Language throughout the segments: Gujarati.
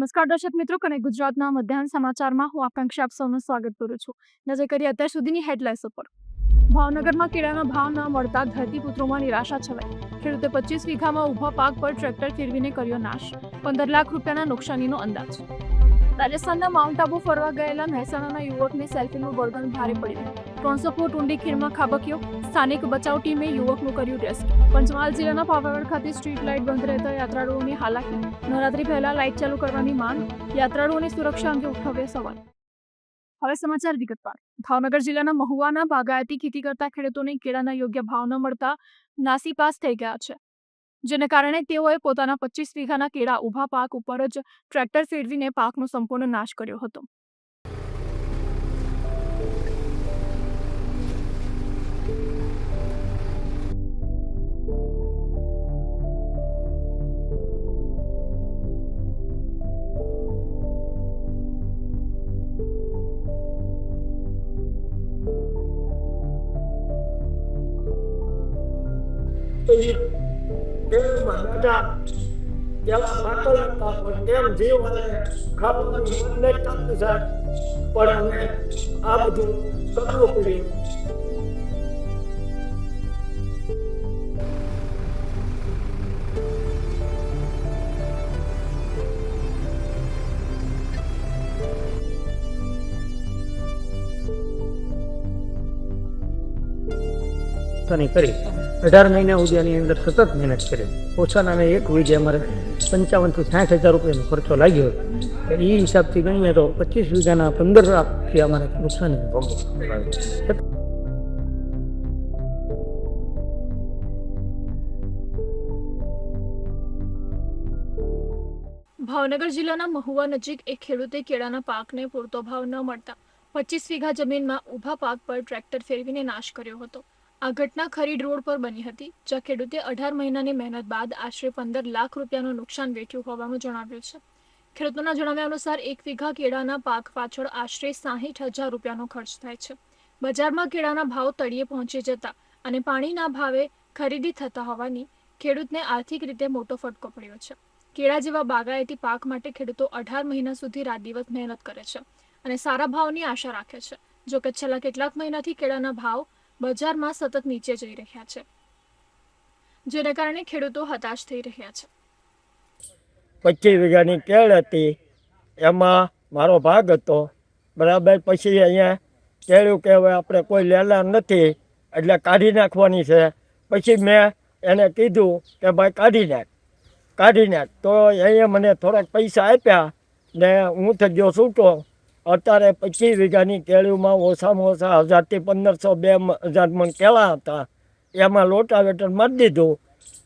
નમસ્કાર દર્શક મિત્રો, અને ગુજરાતના મધ્યાહન સમાચારમાં હું આકાંક્ષા આપ સૌનું સ્વાગત કરું છું. નજર કરીએ અત્યાર સુધીની હેડલાઇન્સ ઉપર. ભાવનગરમાં કેળાના ભાવ ન મળતા ધરતીપુત્રોમાં નિરાશા છવાઈ. ખેડૂતે પચીસ વીઘામાં ઊભા પાક પર ટ્રેક્ટર ફેરવીને કર્યો નાશ. પંદર લાખ રૂપિયાના નુકસાનીનો અંદાજ. રાજસ્થાનના માઉન્ટ આબુ ફરવા ગયેલા મહેસાણાના યુવકને સેલ્ફીનું બળગણ ભારે પડ્યું ત્રણસો ફૂટ ઊંડી ખીણમાં ખાબક્યો. સ્થાનિક બચાવ ટીમે યુવકનું કર્યું રેસ્ક્યુ પંચમહાલ જિલ્લાના પાવાગઢ ખાતે સ્ટ્રીટ લાઇટ બંધ રહેતા યાત્રાળુઓની હાલાકી. નવરાત્રી પહેલા લાઇટ ચાલુ કરવાની માંગ. યાત્રાળુઓની સુરક્ષા અંગે ઉઠાવ્યો સવાલ. હવે સમાચાર વિગતવાર. ભાવનગર જિલ્લાના મહુવાના બાગાયતી ખેતી કરતા ખેડૂતોને કેળાના યોગ્ય ભાવ ન મળતા નાસીપાસ થઈ ગયા છે. જેને કારણે તેઓએ પોતાના પચીસ વીઘાના કેળા ઊભા પાક ઉપર જ ટ્રેક્ટર ફેરવીને પાકનો સંપૂર્ણ નાશ કર્યો હતો. પછી કેળમાં બેઠા પેલા પાકલ હતા પણ કેમ જીવ અને ખાવાનું મન નહીં થતું સાહેબ પણ અમે આ બધું કરવું પડ્યું પોતાની કરી અઢાર મહિના સુધી અંદર સતત મહેનત કરી. ઓછાના નામે એક વીજે અમારે પંચાવનથી સાઠ હજાર રૂપિયાનો ખર્ચો લાગ્યો એ હિસાબથી ગણીએ તો પચીસ વીઘાના પંદર લાખથી અમારે નુકસાન ભાવનગર જિલ્લાના મહુવા નજીક એક ખેડૂતે કેળાના પાકને પૂરતો ભાવ ન મળતા પચીસ વીઘા જમીનમાં ઊભા પાક પર ટ્રેક્ટર ફેરવીને નાશ કર્યો હતો. આ ઘટના ખરીડ રોડ પર બની હતી, જ્યાં ખેડૂતે અઢાર મહિનાની મહેનત બાદ આશરે પંદર લાખ રૂપિયાનું નુકસાન વેઠ્યું હોવાનું જણાવ્યું છે. ખેડૂતોના જણાવ્યા અનુસાર, એક વીઘા કેળાના પાક પાછળ આશરે સાહીઠ હજાર રૂપિયાનો ખર્ચ થાય છે. બજારમાં કેળાના ભાવ તળિયે પહોંચી જતા અને પાણીના ભાવે ખરીદી થતા હોવાની ખેડૂતને આર્થિક રીતે મોટો ફટકો પડ્યો છે. કેળા જેવા બાગાયતી પાક માટે ખેડૂતો અઢાર મહિના સુધી રાત દિવસ મહેનત કરે છે અને સારા ભાવની આશા રાખે છે. જો કે છેલ્લા કેટલાક મહિનાથી કેળાના ભાવ બજારમાં સતત નીચે જઈ રહ્યા છે, જેને કારણે ખેડૂતો હતાશ થઈ રહ્યા છે. પચીસ વીઘાની કેળ હતી, એમાં મારો ભાગ હતો. બરાબર, પછી અહીંયા કેળું કે હવે આપણે કોઈ લેલા નથી, એટલે કાઢી નાખવાની છે. પછી મેં એને કીધું કે ભાઈ કાઢી નાખ કાઢી નાખ. તો અહીંયા મને થોડાક પૈસા આપ્યા ને હું થઈ ગયો છૂટો. અત્યારે પચીસ વીઘાની કેળીઓમાં ઓછામાં ઓછા હજારથી પંદરસો બે હજાર મણ કેળા હતા. એમાં લોટાવેટર મારી દીધું.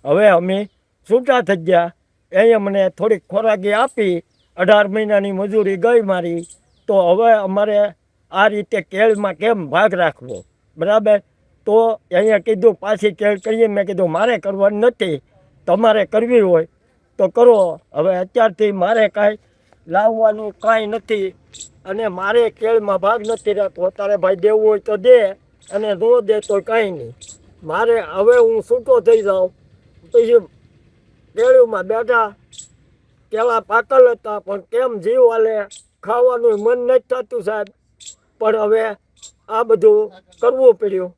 હવે અમે છૂટા થઈ ગયા. એ મને થોડીક ખોરાકી આપી. અઢાર મહિનાની મજૂરી ગઈ મારી. તો હવે અમારે આ રીતે કેળમાં કેમ ભાગ રાખવો? બરાબર? તો અહીંયા કીધું, પાછી કેળ કરીએ. મેં કીધું, મારે કરવાની નથી. તમારે કરવી હોય તો કરો. હવે અત્યારથી મારે કાંઈ લાવવાનું કાંઈ નથી. અને મારે કેળમાં ભાગ નથી રહેતો. તારે ભાઈ દેવું હોય તો દે, અને ન દે તો કાંઈ નહીં. મારે હવે હું છૂટો થઈ જાઉં. પછી કેળુમાં બેઠા, કેળા પાકલ હતા, પણ કેમ જીવ હાલે? ખાવાનું મન નથી થતું સાહેબ. પણ હવે આ બધું કરવું પડ્યું.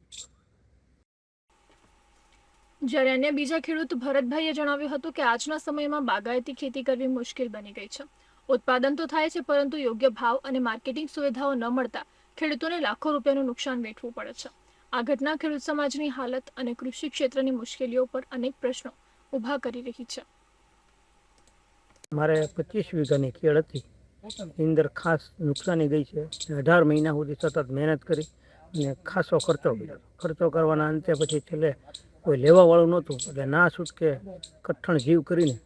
જ્યારે અન્ય બીજા ખેડૂત ભરતભાઈએ જણાવ્યું હતું કે આજના સમયમાં બાગાયતી ખેતી કરવી મુશ્કેલ બની ગઈ છે. ઉત્પાદન તો થાય છે, પરંતુ યોગ્ય ભાવ અને માર્કેટિંગ સુવિધાઓ ન મળતા ખેડૂતોને લાખો રૂપિયાનું નુકસાન વેઠવું પડે છે. આ ઘટના ખેડૂત સમાજની હાલત અને કૃષિ ક્ષેત્રની મુશ્કેલીઓ પર અનેક પ્રશ્નો ઊભા કરી રહી છે. મારે પચીસ વીઘાની ખેડ હતી. અંદર ખાસ નુકસાની ગઈ છે. અઢાર મહિના સુધી સતત મહેનત કરી અને ખાસો ખર્ચો ખર્ચો કરવાના અંતે પછી છેલ્લે કોઈ લેવાવાળું નહોતું. એટલે ના છૂટકે કઠણ જીવ કરીને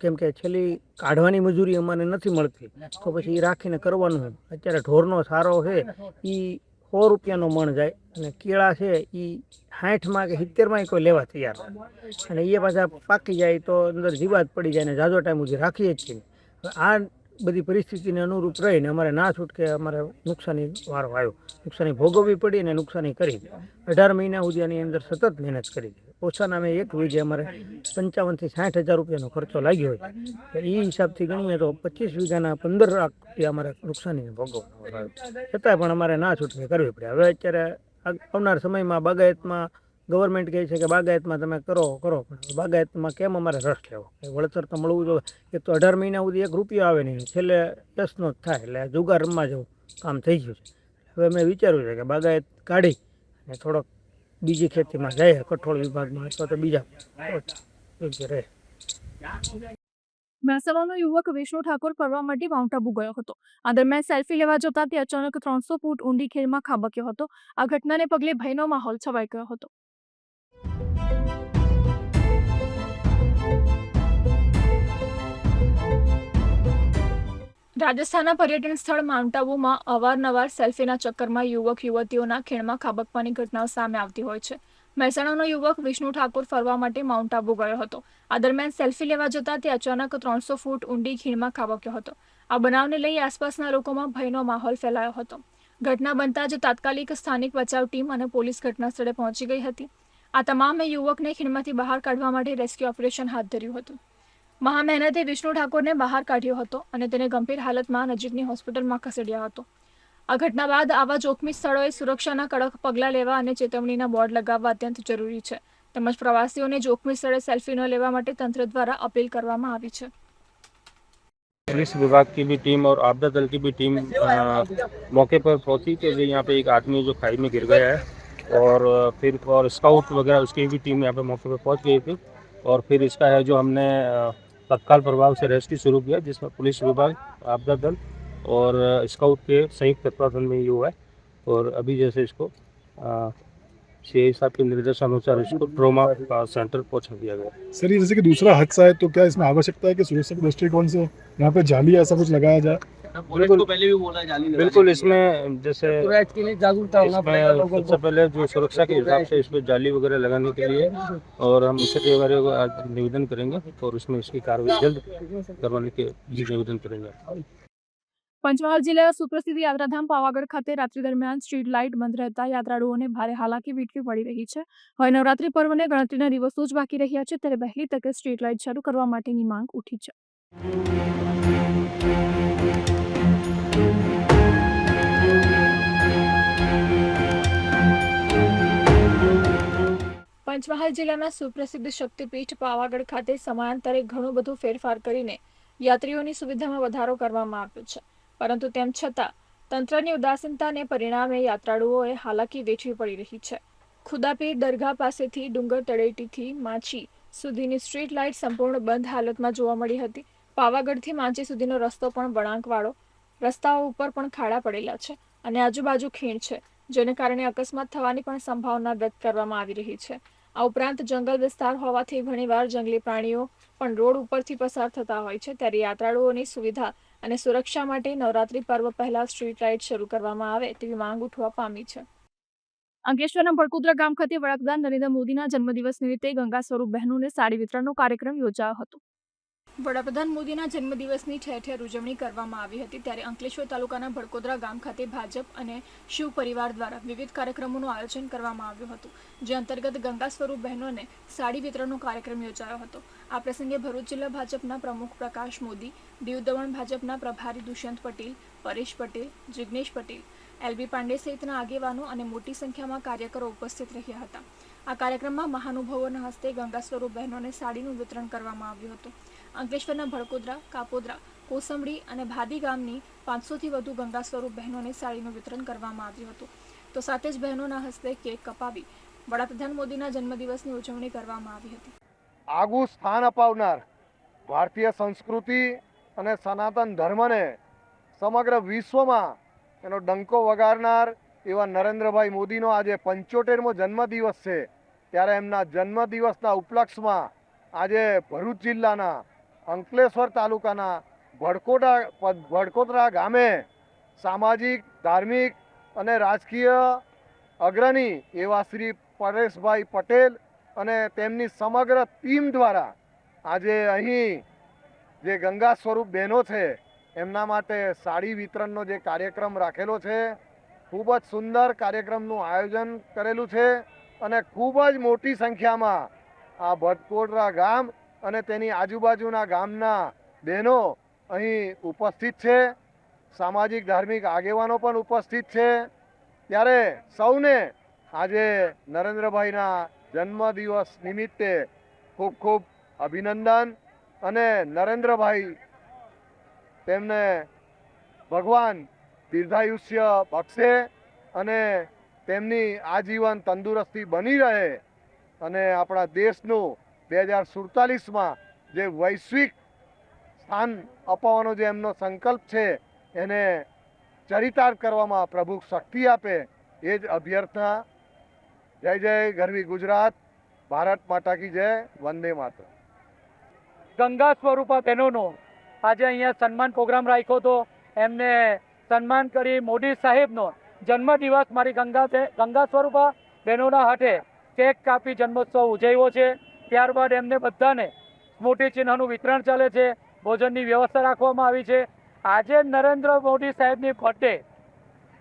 કેમ કે છેલ્લી કાઢવાની મજૂરી અમારે નથી મળતી. તો પછી એ રાખીને કરવાનું અત્યારે ઢોરનો સારો છે એ સો રૂપિયાનો મણ જાય અને કેળા છે એ સાઠમાં કે સિત્તેરમાં કોઈ લેવા તૈયાર અને એ પાછા પાકી જાય તો અંદર જીવાત પડી જાય ને જાજો ટાઈમ સુધી રાખીએ જ છીએ. આ બધી પરિસ્થિતિને અનુરૂપ રહીને અમારે ના છૂટકે અમારે નુકસાની વારો આવ્યો. નુકસાની ભોગવવી પડી અને નુકસાની કરી અઢાર મહિના સુધી આની અંદર સતત મહેનત કરી ઓછા નામે એક વીજે અમારે પંચાવનથી સાઠ હજાર રૂપિયાનો ખર્ચો લાગ્યો હોય. તો એ હિસાબથી ગણીએ તો પચીસ વીઘાના પંદર લાખ રૂપિયા અમારે નુકસાની ભોગવવાનું છતાંય પણ અમારે ના છૂટવી કરવી પડે. હવે અત્યારે આવનાર સમયમાં બાગાયતમાં ગવર્મેન્ટ કહે છે કે બાગાયતમાં તમે કરો કરો. પણ બાગાયતમાં કેમ અમારે રસ લેવો? વળતર તો મળવું જોઈએ. એક તો અઢાર મહિના સુધી એક રૂપિયો આવે નહીં. છેલ્લે દસનો જ થાય. એટલે જુગાર રમવા જેવું કામ થઈ ગયું છે. હવે મેં વિચાર્યું છે કે બાગાયત કાઢી અને થોડોક બીજી ખેતીમાં જાય કઠોળ વિભાગમાં અથવા તો બીજા રહે. મહેસાણાનો યુવક વિષ્ણુ ઠાકોર ફરવા માટે માઉન્ટ આબુ ગયો હતો. આ દરમિયાન સેલ્ફી લેવા જતા તે અચાનક ત્રણસો ફૂટ ઊંડી ખેડમાં ખાબક્યો હતો. આ ઘટનાને પગલે ભયનો માહોલ છવાઈ ગયો હતો. રાજસ્થાનના પર્યટન સ્થળ માઉન્ટ આબુમાં અવારનવાર સેલ્ફીના ચક્કરમાં યુવક, યુવતીઓના ખીણમાં ખાબકવાની ઘટનાઓ સામે આવતી હોય છે. મહેસાણાનો યુવક વિષ્ણુ ઠાકોર ફરવા માટે માઉન્ટ આબુ ગયો હતો. આ દરમિયાન સેલ્ફી લેવા જતા તે અચાનક ત્રણસો ફૂટ ઊંડી ખીણમાં ખાબક્યો હતો. આ બનાવને લઈ આસપાસના લોકોમાં ભયનો માહોલ ફેલાયો હતો. ઘટના બનતા જ તાત્કાલિક સ્થાનિક બચાવ ટીમ અને પોલીસ ઘટના સ્થળે પહોંચી ગઈ હતી. આ તમામે યુવકને ખીણમાંથી બહાર કાઢવા માટે રેસ્ક્યુ ઓપરેશન હાથ ધર્યું હતું. મહા મહેનતે વિષ્ણુ ઠાકોરને બહાર કાઢ્યો હતો અને તેને ગંભીર હાલતમાં નજીકની હોસ્પિટલમાં ખસેડ્યા હતો આ ઘટના બાદ આવા જોખમી સ્થળોએ સુરક્ષાના કડક પગલાં લેવા અને ચેતવણીના બોર્ડ લગાવવા અત્યંત જરૂરી છે તેમજ પ્રવાસીઓને જોખમી સ્થળે સેલ્ફી ન લેવા માટે તંત્ર દ્વારા અપીલ કરવામાં આવી છે पुलिस विभाग की भी टीम और आपदा दल की भी टीम अ, मौके पर पहुंची कि जो यहाँ पे एक आदमी जो खाई में गिर गया है और अ, फिर और स्काउट वगैरह उसकी भी टीम यहाँ पे मौके पर पहुंच गई थी और फिर इसका है जो हमने अ, तत्काल प्रभाव से रेस्क्यू शुरू किया जिसमें पुलिस विभाग आपदा दल और अ, स्काउट के संयुक्त तत्वाधान में ये हुआ है और अभी जैसे इसको सी साहब के निर्देश अनुसार इसको ट्रोमा का सेंटर पहुँचा दिया गया। सर ये जैसे कि दूसरा हादसा है तो क्या इसमें आवश्यकता है कि सुरक्षा के दृष्टिकोण से यहाँ पे जाली ऐसा कुछ लगाया जाए? बिल्कुल। पहले भी बोला जाली बिल्कुल इसमें जैसे इसमें सबसे पहले जो सुरक्षा के हिसाब से इसमें जाली वगैरह लगाने के लिए और हम उसे वगैरह को आज निवेदन करेंगे और उसमें इसकी कार्रवाई जल्द करवाने के लिए निवेदन करेंगे। પંચમહાલ જિલ્લાના સુપ્રસિદ્ધ યાત્રાધામ પાવાગઢ ખાતે રાત્રિ દરમિયાન સ્ટ્રીટ લાઇટ બંધ રહેતા યાત્રાળુઓને ભારે હાલાકી વેઠવી પડી રહી છે. હવે નવરાત્રી પર્વને ગણતરીના દિવસો જ બાકી રહ્યા છે. ત્યારે વહેલી તકે સ્ટ્રીટ લાઇટ શરૂ કરવા માટેની માંગ ઉઠી છે. પંચમહાલ જિલ્લાના સુપ્રસિદ્ધ શક્તિપીઠ પાવાગઢ ખાતે સમયાંતરે ઘણું બધું ફેરફાર કરીને યાત્રીઓની સુવિધામાં વધારો કરવામાં આવ્યો છે. પરંતુ તેમ છતાં, તંત્રની ઉદાસીનતાને પરિણામે યાત્રાળુઓએ હાલાકી વેઠવી પડી રહી છે. ખુદાપીર દરગાહ પાસેથી ડુંગર તળેટીથી માછી સુધીની સ્ટ્રીટ લાઇટ સંપૂર્ણ બંધ હાલતમાં જોવા મળી હતી. પાવાગઢથી માંચી સુધીનો રસ્તો પણ વળાંકવાળો. રસ્તાઓ ઉપર પણ ખાડા પડેલા છે અને આજુબાજુ ખીણ છે, જેને કારણે અકસ્માત થવાની પણ સંભાવના વ્યક્ત કરવામાં આવી રહી છે. આ ઉપરાંત જંગલ વિસ્તાર હોવાથી ઘણીવાર જંગલી પ્રાણીઓ પણ રોડ ઉપરથી પસાર થતા હોય છે, ત્યારે યાત્રાળુઓની સુવિધા અને સુરક્ષા માટે નવરાત્રી પર્વ પહેલા સ્ટ્રીટ લાઇટ શરૂ કરવામાં આવે તેવી માંગ ઉઠવા પામી છે. અંકલેશ્વરના ભડકુદરા ગામ ખાતે વડાપ્રધાન નરેન્દ્ર મોદીના જન્મદિવસ નિમિત્તે ગંગા સ્વરૂપ બહેનોને સાડી વિતરણનો કાર્યક્રમ યોજાયો હતો. વડાપ્રધાન મોદીના જન્મદિવસની ઠેર ઠેર ઉજવણી કરવામાં આવી હતી ત્યારે અંકલેશ્વર તાલુકાના ભડકોદરા ગામ ખાતે ભાજપ અને શિવ પરિવાર દ્વારા વિવિધ કાર્યક્રમોનું આયોજન કરવામાં આવ્યું હતું જે અંતર્ગત ગંગા સ્વરૂપ બહેનોને સાડી વિતરણનો કાર્યક્રમ યોજાયો હતો. આ પ્રસંગે ભરૂચ જિલ્લા ભાજપના પ્રમુખ પ્રકાશ મોદી, દીવ દમણ ભાજપના પ્રભારી દુષ્યંત પટેલ, પરેશ પટેલ, જિગ્નેશ પટેલ એલબી પાંડે સહિતના આગેવાનો અને મોટી સંખ્યામાં કાર્યકરો ઉપસ્થિત રહ્યા હતા. આ કાર્યક્રમમાં મહાનુભાવોના હસ્તે ગંગા સ્વરૂપ બહેનોને સાડીનું વિતરણ કરવામાં આવ્યું હતું. અંકલેશ્વરના ભડકોદરા, કાપોદરા, કોસંબડી અને ભાદી ગામની પાંચસોથી વધુ ગંગા સ્વરૂપ બહેનોને સાડીનું વિતરણ કરવામાં આવ્યું હતું. તો સાથે જ બહેનોના હસ્તે કેક કપાવી વડાપ્રધાન મોદીના જન્મદિવસની ઉજવણી કરવામાં આવી હતી. આગવું સ્થાન અપાવનાર ભારતીય સંસ્કૃતિ અને સનાતન ધર્મને સમગ્ર વિશ્વમાં એનો ડંકો વગાડનાર એવા નરેન્દ્રભાઈ મોદીનો આજે પંચોતેરમો જન્મદિવસ છે. ત્યારે એમના જન્મદિવસના ઉપલક્ષમાં આજે ભરૂચ જિલ્લાના અંકલેશ્વર તાલુકાના ભડકોટા ભડકોતરા ગામે સામાજિક, ધાર્મિક અને રાજકીય અગ્રણી એવા શ્રી પરેશભાઈ પટેલ અને તેમની સમગ્ર ટીમ દ્વારા આજે અહીં જે ગંગા સ્વરૂપ બહેનો છે, એમના માટે સાડી વિતરણનો જે કાર્યક્રમ રાખેલો છે, ખૂબ જ સુંદર કાર્યક્રમનું આયોજન કરેલું છે અને ખૂબ જ મોટી સંખ્યામાં આ ભટકોટરા ગામ અને તેની આજુબાજુના ગામના બહેનો અહીં ઉપસ્થિત છે. સામાજિક, ધાર્મિક આગેવાનો પણ ઉપસ્થિત છે. ત્યારે સૌને આજે નરેન્દ્રભાઈના જન્મદિવસ નિમિત્તે ખૂબ ખૂબ અભિનંદન અને નરેન્દ્રભાઈ તેમને ભગવાન દીર્ઘાયુષ્ય બક્ષે અને તેમની આજીવન તંદુરસ્તી બની રહે અને આપણા દેશનું બે હજાર સુડતાલીસમાં જે વૈશ્વિક સ્થાન અપાવવાનો જે એમનો સંકલ્પ છે, એને ચરિતાર્થ કરવામાં પ્રભુ શક્તિ આપે એ જ અભ્યર્થના જય જય ગરવી ગુજરાત, ભારત માતા કી જય, વંદે માતા ગંગા સ્વરૂપા બહેનોનો આજે અહીંયા સન્માન પ્રોગ્રામ રાખ્યો હતો. એમને સન્માન કરી મોદી સાહેબનો જન્મદિવસ મારી ગંગા ગંગા સ્વરૂપા બહેનોના હાથે કેક કાપી જન્મોત્સવ ઉજવ્યો છે. ત્યારબાદ એમને બધાને સ્મૃતિ ચિહ્નનું વિતરણ ચાલે છે. ભોજનની વ્યવસ્થા રાખવામાં આવી છે. આજે નરેન્દ્ર મોદી સાહેબની બર્થડે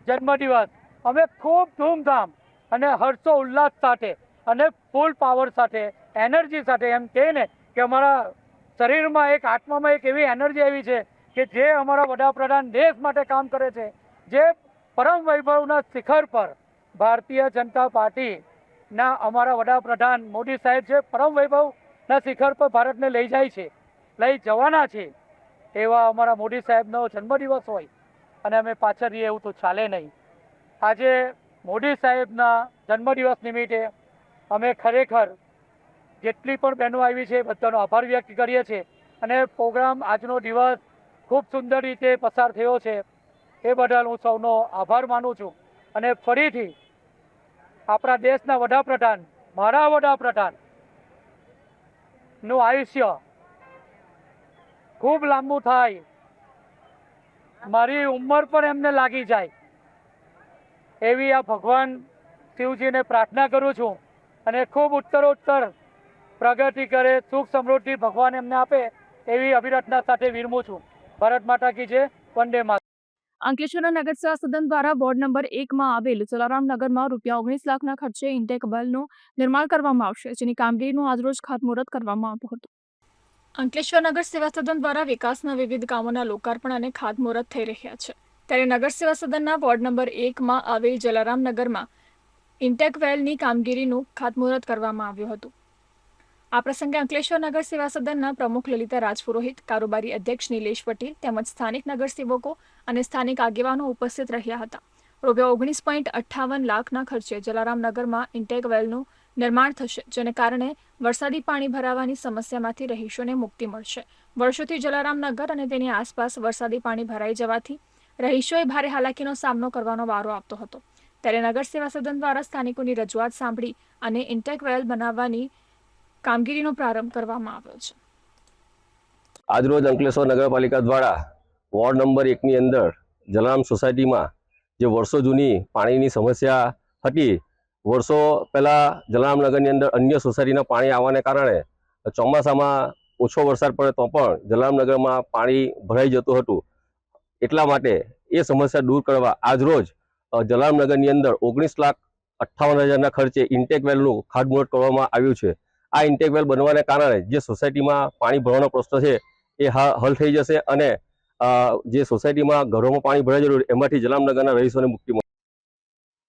જન્મદિવસ. અમે ખૂબ ધૂમધામ અને હર્ષો ઉલ્લાસ સાથે અને ફૂલ પાવર સાથે એનર્જી સાથે એમ કહે ને કે અમારા શરીરમાં એક, આત્મામાં એક એવી એનર્જી આવી છે કે જે અમારા વડાપ્રધાન દેશ માટે કામ કરે છે. જે પરમ વૈભવના શિખર પર ભારતીય જનતા પાર્ટીના અમારા વડાપ્રધાન મોદી સાહેબ છે પરમ વૈભવના શિખર પર ભારતને લઈ જાય છે, લઈ જવાના છે, એવા અમારા મોદી સાહેબનો જન્મદિવસ હોય. અને અમે પાછળ રહીએ એવું તો ચાલે નહીં. આજે મોદી સાહેબના જન્મદિવસ નિમિત્તે અમે ખરેખર જેટલી પણ બહેનો આવી છે બધાનો આભાર વ્યક્ત કરીએ છીએ. અને પ્રોગ્રામ આજનો દિવસ ખૂબ સુંદર રીતે પસાર થયો છે એ બદલ હું સૌનો આભાર માનું છું. અને ફરીથી આપણા દેશના વડાપ્રધાન, મારા વડાપ્રધાનનું આયુષ્ય ખૂબ લાંબુ થાય. મારી ઉંમર પણ એમને લાગી જાય. એવી આ ભગવાન શિવજીને પ્રાર્થના કરું છું અને ખૂબ ઉત્તરોત્તર પ્રગતિ કરે સુખ સમૃદ્ધિ ભગવાન એમને આપે એવી અભિરચના સાથે વિરમું છું. ભારત માતા કી જય વંદે માતા અંકલેશ્વરના નગર સેવા સદન દ્વારા વોર્ડ નંબર એકમાં આવેલ જલારામ નગરમાં રૂપિયા ઓગણીસ લાખના ખર્ચે ઇન્ટેક બલનું નિર્માણ કરવામાં આવશે જેની કામગીરીનું આજરોજ ખાતમુહૂર્ત કરવામાં આવ્યું હતું. અંકલેશ્વર નગર સેવા સદન દ્વારા વિકાસના વિવિધ કામોના લોકાર્પણ અને ખાતમુહૂર્ત થઈ રહ્યા છે. ત્યારે નગર સેવા સદનના વોર્ડ નંબર એકમાં આવેલ જલારામ નગરમાં ઇન્ટેક વેલની કામગીરીનું ખાતમુહૂર્ત કરવામાં આવ્યું હતું. આ પ્રસંગે અંકલેશ્વર નગર સેવા સદનના પ્રમુખ લલિતા રાજપુરોહિત, કારોબારી અધ્યક્ષ નિલેશ પટેલ તેમજ સ્થાનિક નગરસેવકો અને સ્થાનિક આગેવાનો ઉપસ્થિત રહ્યા હતા. રૂપિયા ઓગણીસ પોઈન્ટ અઠ્ઠાવન લાખના ખર્ચે જલારામ નગરમાં ઇન્ટેક વેલનું નિર્માણ થશે, જેને કારણે વરસાદી પાણી ભરાવાની સમસ્યામાંથી રહીશોને મુક્તિ મળશે. વર્ષોથી જલારામ નગર અને તેની આસપાસ વરસાદી પાણી ભરાઈ જવાથી રહીશોએ ભારે હાલાકીનો સામનો કરવાનો વારો આવતો હતો. ત્યારે નગર સેવા સદન દ્વારા સ્થાનિકોની રજૂઆત સાંભળી અને ઇન્ટેક વેલ બનાવવાની કામગીરીનો પ્રારંભ કરવામાં આવ્યો છે. આજરોજ અંકલેશ્વર નગરપાલિકા દ્વારા વોર્ડ નંબર એકની અંદર જલારામ સોસાયટીમાં જે વર્ષો જૂની પાણીની સમસ્યા હતી, વર્ષો પહેલાં જલારામ નગરની અંદર અન્ય સોસાયટીના પાણી આવવાને કારણે ચોમાસામાં ઓછો વરસાદ પડે તો પણ જલારામ નગરમાં પાણી ભરાઈ જતું હતું. એટલા માટે એ સમસ્યા દૂર કરવા આજરોજ જલારામનગરની જલારામ અંદર ઓગણીસ લાખ અઠ્ઠાવન હજારના ખર્ચે ઇન્ટેક વેલનું ખાતમુહૂર્ત કરવામાં આવ્યું છે. આ ઇન્ટેક વેલ બનવાને કારણે જે સોસાયટીમાં પાણી ભરવાનો પ્રશ્ન છે, એ હલ થઈ જશે અને જે સોસાયટીમાં ઘરોમાં પાણી ભરાઈ જરૂર એમાંથી જલામનગરના રહીશોને મુક્તિ મળે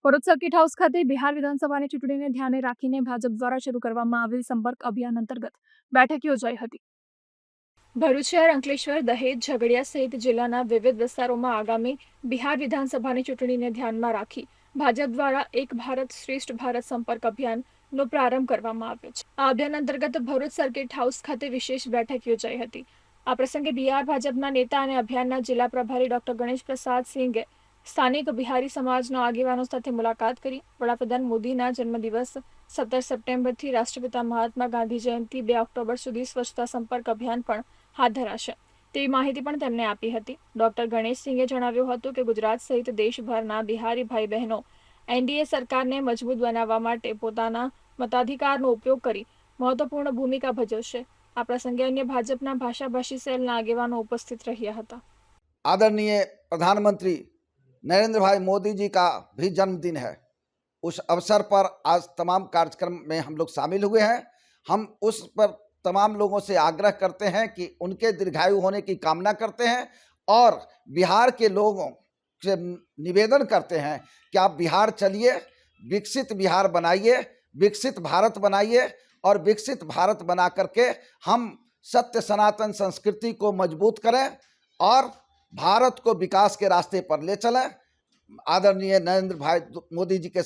ભરૂચ સર્કિટ હાઉસ ખાતે બિહાર વિધાનસભાની ચૂંટણીને ધ્યાને રાખીને ભાજપ દ્વારા શરૂ કરવામાં આવેલ સંપર્ક અભિયાન અંતર્ગત બેઠક યોજાઈ હતી. ભરૂચ અંકલેશ્વર દહેજ ઝઘડિયા સહિત જિલ્લાના વિવિધ વિસ્તારોમાં આગામી બિહાર વિધાનસભાની ચૂંટણીને ધ્યાનમાં રાખી ભાજપ દ્વારા એક ભારત શ્રેષ્ઠ ભારત સંપર્ક અભિયાનનો પ્રારંભ કરવામાં આવ્યો છે. આ અભિયાન અંતર્ગત ભરૂચ સર્કિટ હાઉસ ખાતે વિશેષ બેઠક યોજાઈ હતી. આ પ્રસંગે બિહાર ભાજપના નેતા અને અભિયાનના જિલ્લા પ્રભારી ડોક્ટર ગણેશ પ્રસાદ સિંઘે સ્થાનિક બિહારી સમાજના આગેવાનો સાથે મુલાકાત કરી વડાપ્રધાન મોદીના જન્મદિવસ સત્તર સપ્ટેમ્બરથી રાષ્ટ્રપિતા મહાત્મા ગાંધી જયંતિ બે ઓક્ટોબર સુધી સ્વચ્છતા સંપર્ક અભિયાન પણ હાથ ધરાશે તેવી માહિતી પણ તેમણે આપી હતી ડોક્ટર ગણેશ સિંઘે જણાવ્યું હતું કે ગુજરાત સહિત દેશભરના બિહારી ભાઈ બહેનો એનડીએ સરકારને મજબૂત બનાવવા માટે પોતાના મતાધિકારનો ઉપયોગ કરી મહત્વપૂર્ણ ભૂમિકા ભજવશે આ પ્રસંગે અન્ય ભાજપના ભાષાભાષી સેલના આગેવાનો ઉપસ્થિત રહ્યા હતા आदरणीय प्रधानमंत्री नरेंद्र भाई मोदी जी का भी जन्मदिन है उस अवसर पर आज तमाम कार्यक्रम में हम लोग शामिल हुए हैं हम उस पर तमाम लोगों से आग्रह करते हैं कि उनके दीर्घायु होने की कामना करते हैं और बिहार के लोगों से निवेदन करते हैं कि आप बिहार चलिए, विकसित बिहार बनाइए, विकसित भारत बनाइए और विकसित भारत बना करके हम सत्य सनातन संस्कृति को मज़बूत करें और भारत को विकास के रास्ते पर ले चलें। आदरणीय नरेंद्र भाई मोदी जी के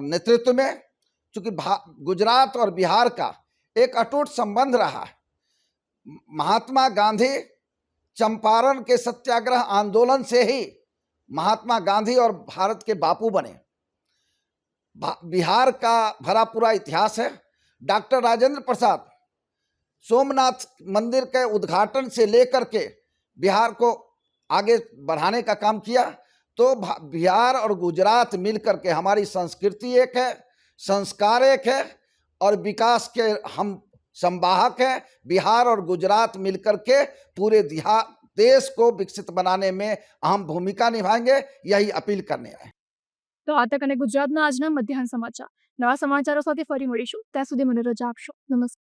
नेतृत्व में, चूँकि गुजरात और बिहार का एक अटूट संबंध रहा। महात्मा गांधी चंपारण के सत्याग्रह आंदोलन से ही महात्मा गांधी और भारत के बापू बने। बिहार का भरा पूरा इतिहास है। डॉक्टर राजेंद्र प्रसाद सोमनाथ मंदिर के उद्घाटन से लेकर के बिहार को आगे बढ़ाने का काम किया तो बिहार और गुजरात मिलकर के हमारी संस्कृति एक है, संस्कार एक है और विकास के हम संवाहक हैं बिहार और गुजरात मिलकर के पूरे दिहा देश को विकसित बनाने में अहम भूमिका निभाएंगे यही अपील करने आए તો આ તક અને ગુજરાતના આજના મધ્યાહન સમાચાર નવા સમાચારો સાથે ફરી મળીશું ત્યાં સુધી મને રજા આપશો નમસ્કાર